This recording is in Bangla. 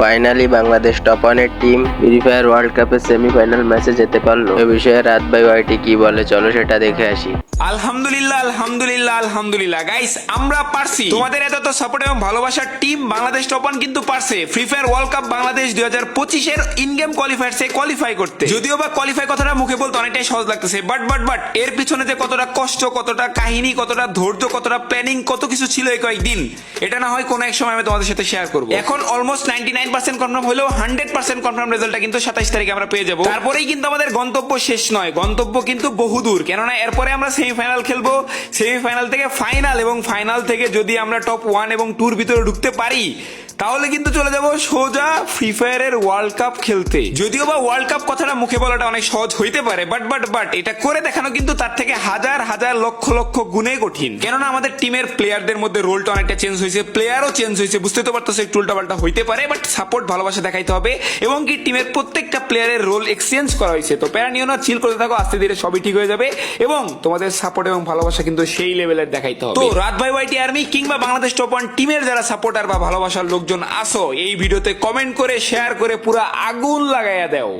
ফাইনালি বাংলাদেশ টপ ওয়ানের টিম ফ্রি ফায়ার ওয়ার্ল্ড কাপের সেমিফাইনাল ম্যাচে যেতে পারল। এ বিষয়ে রাত ভাই ওয়াইটি কি বলে? চলো সেটা দেখে আসি। আলহামদুলিল্লাহ আলহামদুলিল্লাহ আলহামদুলিল্লাহ। গাইস আমরা পারছি। তোমাদের এত তো সাপোর্ট এবং ভালোবাসার টিম বাংলাদেশ টপান কিন্তু পারছে। Free fire world cup Bangladesh দুই হাজার পঁচিশের ইন গেম কোয়ালিফায়ার্সে কোয়ালিফাই করতে। যদিও বা কোয়ালিফাই কথাটা মুখে বলতে অনেকটাই সহজ লাগতেছে বাট বাট বাট এর পিছনে যে কতটা কষ্ট, কতটা কাহিনী, কতটা ধৈর্য, কতটা প্ল্যানিং কত কিছু ছিল এই কয়েকদিন, এটা না হয় কোনো এক সময় আমি তোমাদের সাথে শেয়ার করব। এখন almost ninety nine percent confirm হলেও হান্ড্রেড পার্সেন্ট কনফার্ম রেজাল্টটা কিন্তু সাতাশ তারিখে আমরা পেয়ে যাব। তারপরেই কিন্তু আমাদের গন্তব্য শেষ নয়। গন্তব্য কিন্তু বহুদূর কেননা এরপরে আমরা সেমিফাইনাল খেলব। সেমিফাইনাল থেকে ফাইনাল এবং ফাইনাল থেকে যদি আমরা টপ ওয়ান এবং টুর ভিতরে ঢুকতে পারি তাহলে কিন্তু চলে যাব সোজা ফ্রি ফায়ারের ওয়ার্ল্ড কাপ খেলতে। যদিও বা ওয়ার্ল্ড কাপ কথাটা মুখে বলাটা অনেক সহজ হইতে পারে বাট বাট বাট এটা করে দেখানো কিন্তু তার থেকে হাজার হাজার লক্ষ লক্ষ গুণে কঠিন। কেননা আমাদের টিমের প্লেয়ারদের মধ্যে রোলটা অনেকটা চেঞ্জ হয়েছে প্লেয়ারও চেঞ্জ হয়েছে, বুঝতে তো পারতো একটু উল্টাপাল্টা হইতে পারে বাট সাপোর্ট ভালোবাসা দেখাইতে হবে, এবং কি টিমের প্রত্যেকটা প্লেয়ারের রোল এক্সচেঞ্জ করা হয়েছে। তো প্যারা নিও না চিল করতে থাকো, আস্তে ধীরে সবই ঠিক হয়ে যাবে, এবং তোমাদের সাপোর্ট এবং ভালোবাসা কিন্তু সেই লেভেলের দেখাইতে হবে। তো রাত ভাই, ওয়াইটি আর্মি কিংবা বাংলাদেশ টপ ওয়ান টিমের যারা সাপোর্টার বা ভালোবাসার লোকজন আসো এই ভিডিওতে কমেন্ট করে শেয়ার করে পুরো আগুন লাগাইয়া দাও।